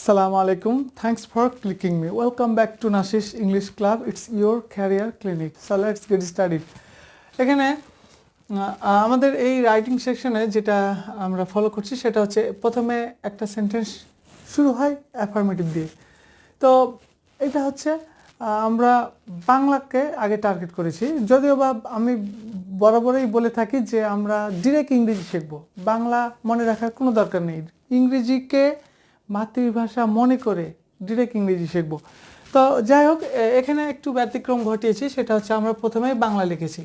Assalamu alaikum. Thanks for clicking me. Welcome back to Nashish English Club. It's your career clinic. So, let's get started. এখানে আমাদের এই writing সেকশনে যেটা আমরা follow করছি সেটা হচ্ছে প্রথমে একটা সেন্টেন্স শুরু হয় অ্যাফার্মেটিভ দিয়ে তো এটা হচ্ছে আমরা বাংলাকে আগে টার্গেট করেছি যদিও বা আমি বরাবরই বলে থাকি যে আমরা ডিরেক্ট ইংরেজি শিখব বাংলা মনে রাখার কোনো দরকার নেই ইংরেজিকে মাতৃভাষা মনে করে ডিরেক্ট ইংরেজি শিখব। তো যাই হোক এখানে একটু ব্যতিক্রম ঘটিয়েছি, সেটা হচ্ছে আমরা প্রথমেই বাংলা লিখেছি।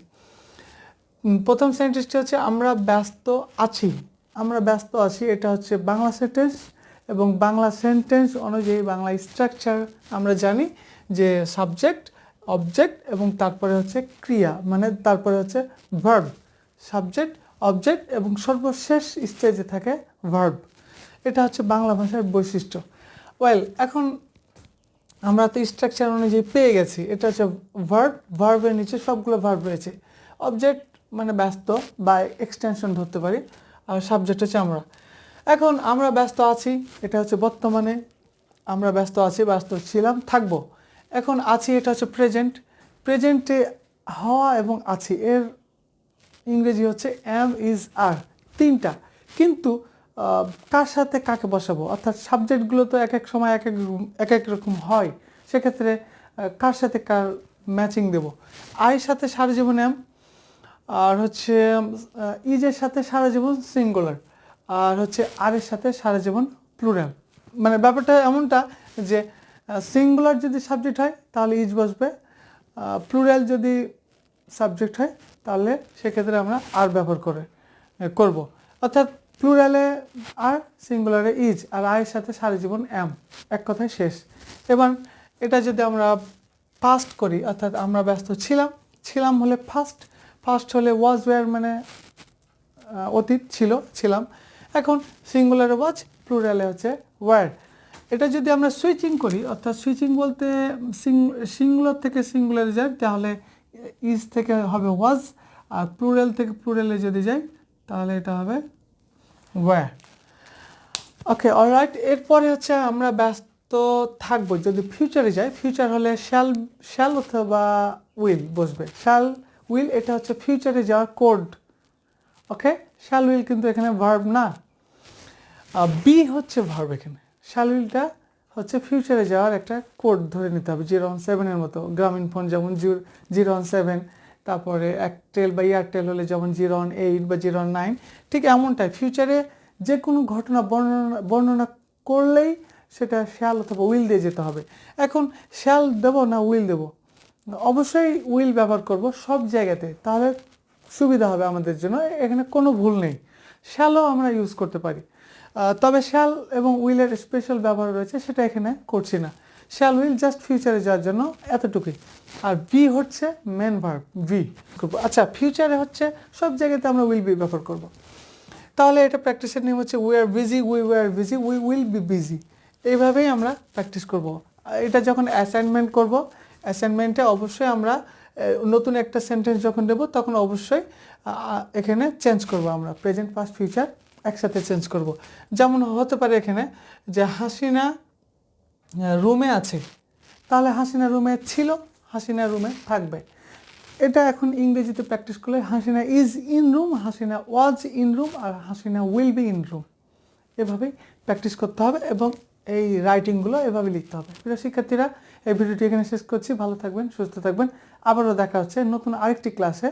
প্রথম সেন্টেন্সটি হচ্ছে, আমরা ব্যস্ত আছি। আমরা ব্যস্ত আছি, এটা হচ্ছে বাংলা সেন্টেন্স এবং বাংলা সেন্টেন্স অনুযায়ী বাংলা স্ট্রাকচার আমরা জানি যে সাবজেক্ট অবজেক্ট এবং তারপরে হচ্ছে ক্রিয়া মানে তারপরে হচ্ছে ভার্ব সাবজেক্ট অবজেক্ট এবং সর্বশেষ স্টেজে থাকে ভার্ব এটা হচ্ছে বাংলা ভাষার বৈশিষ্ট্য। ওয়েল এখন আমরা তো স্ট্রাকচার অনুযায়ী পেয়ে গেছি। এটা হচ্ছে ভার্ব ভার্বের নিচে সবগুলো ভার্ব রয়েছে। অবজেক্ট মানে ব্যস্ত বা এক্সটেনশন ধরতে পারি। আর সাবজেক্ট হচ্ছে আমরা। এখন আমরা ব্যস্ত আছি, এটা হচ্ছে বর্তমানে। আমরা ব্যস্ত আছি, ব্যস্ত ছিলাম, থাকব। এখন আছি, এটা হচ্ছে প্রেজেন্ট প্রেজেন্টে হওয়া এবং আছি, এর ইংরেজি হচ্ছে এম ইজ আর তিনটা। কিন্তু কার সাথে কাকে বসাবো? অর্থাৎ সাবজেক্টগুলো তো এক এক সময় এক এক এক এক রকম হয়। সেক্ষেত্রে কার সাথে কার ম্যাচিং দেব? আয়ের সাথে সারা জীবন এম আর হচ্ছে ইজের সাথে সারা জীবন সিঙ্গুলার আর হচ্ছে আরের সাথে সারা জীবন প্লুরাল মানে ব্যাপারটা এমনটা যে সিঙ্গুলার যদি সাবজেক্ট হয়, তাহলে ইজ বসবে। প্লুরাল যদি সাবজেক্ট হয়, তাহলে সেক্ষেত্রে আমরা আর ব্যবহার করে করব। অর্থাৎ প্লুরালে আর সিঙ্গুলারে ইজ আর আয়ের সাথে সারা জীবন এম এক কথায় শেষ। এবার এটা যদি আমরা ফাস্ট করি, অর্থাৎ আমরা ব্যস্ত ছিলাম ছিলাম হলে ফার্স্ট ফার্স্ট হলে ওয়াজ ওয়ার মানে অতীত ছিল, ছিলাম। এখন সিঙ্গুলারে ওয়াজ প্লুরালে হচ্ছে ওয়ার এটা যদি আমরা সুইচিং করি, অর্থাৎ সুইচিং বলতে সিঙ্গুলার থেকে সিঙ্গুলারে যাই তাহলে ইজ থেকে হবে ওয়াজ আর প্লুরাল থেকে প্লুরালে যদি যাই, তাহলে এটা হবে ওয়ার ওকে অলরাইট এরপরে হচ্ছে আমরা ব্যস্ত থাকব। যদি ফিউচারে যাই ফিউচার হলে শ্যাল শ্যাল অথবা উইল বসবে। শ্যাল উইল এটা হচ্ছে ফিউচারে যাওয়ার কোড ওকে শ্যাল উইল কিন্তু এখানে ভার্ব না। বি হচ্ছে ভার্ব এখানে। শ্যাল উইলটা হচ্ছে ফিউচারে যাওয়ার একটা কোড ধরে নিতে হবে। জিরো ওয়ান সেভেনের মতো। গ্রামীণ ফোন যেমন জিরো ওয়ান সেভেন তারপরে একটেল বা এয়ারটেল হলে যেমন জিরো ওয়ান এইট বা জিরো নাইন ঠিক এমনটাই। ফিউচারে যে কোনো ঘটনা বর্ণনা বর্ণনা করলেই সেটা শ্যাল অথবা উইল দিয়ে যেতে হবে। এখন শ্যাল দেবো না উইল দেবো? অবশ্যই উইল ব্যবহার করব সব জায়গাতে, তাহলে সুবিধা হবে আমাদের জন্য। এখানে কোনো ভুল নেই। শ্যালও আমরা ইউজ করতে পারি। তবে শ্যাল এবং উইলের স্পেশাল ব্যবহার রয়েছে, সেটা এখানে করছি না। শ্যাল উইল জাস্ট ফিউচারে যাওয়ার জন্য এতটুকুই। আর বি হচ্ছে মেন ভার্ব ভি আচ্ছা ফিউচারে হচ্ছে সব জায়গাতে আমরা উইল বি ব্যবহার করব। তাহলে এটা প্র্যাকটিসের নিয়ম হচ্ছে we are busy we were busy we will be busy এইভাবেই আমরা প্র্যাকটিস করব। এটা যখন অ্যাসাইনমেন্ট করব অ্যাসাইনমেন্টে অবশ্যই আমরা নতুন একটা সেন্টেন্স যখন দেবো, তখন অবশ্যই এখানে চেঞ্জ করব আমরা। প্রেজেন্ট পাস্ট ফিউচার একসাথে চেঞ্জ করব। যেমন হতে পারে এখানে যে হাসিনা রুমে আছে। তাহলে হাসিনা রুমে ছিল, হাসিনা রুমে থাকবে। এটা এখন ইংরেজিতে প্র্যাকটিস করলে Hasina is in room Hasina was in room R Hasina will be in room এভাবেই প্র্যাকটিস করতে হবে এবং এই রাইটিংগুলো এভাবে লিখতে হবে। প্রিয় শিক্ষার্থীরা, এই ভিডিওটি এখানে শেষ করছি। ভালো থাকবেন, সুস্থ থাকবেন। আবারও দেখা হচ্ছে নতুন আরেকটি ক্লাসে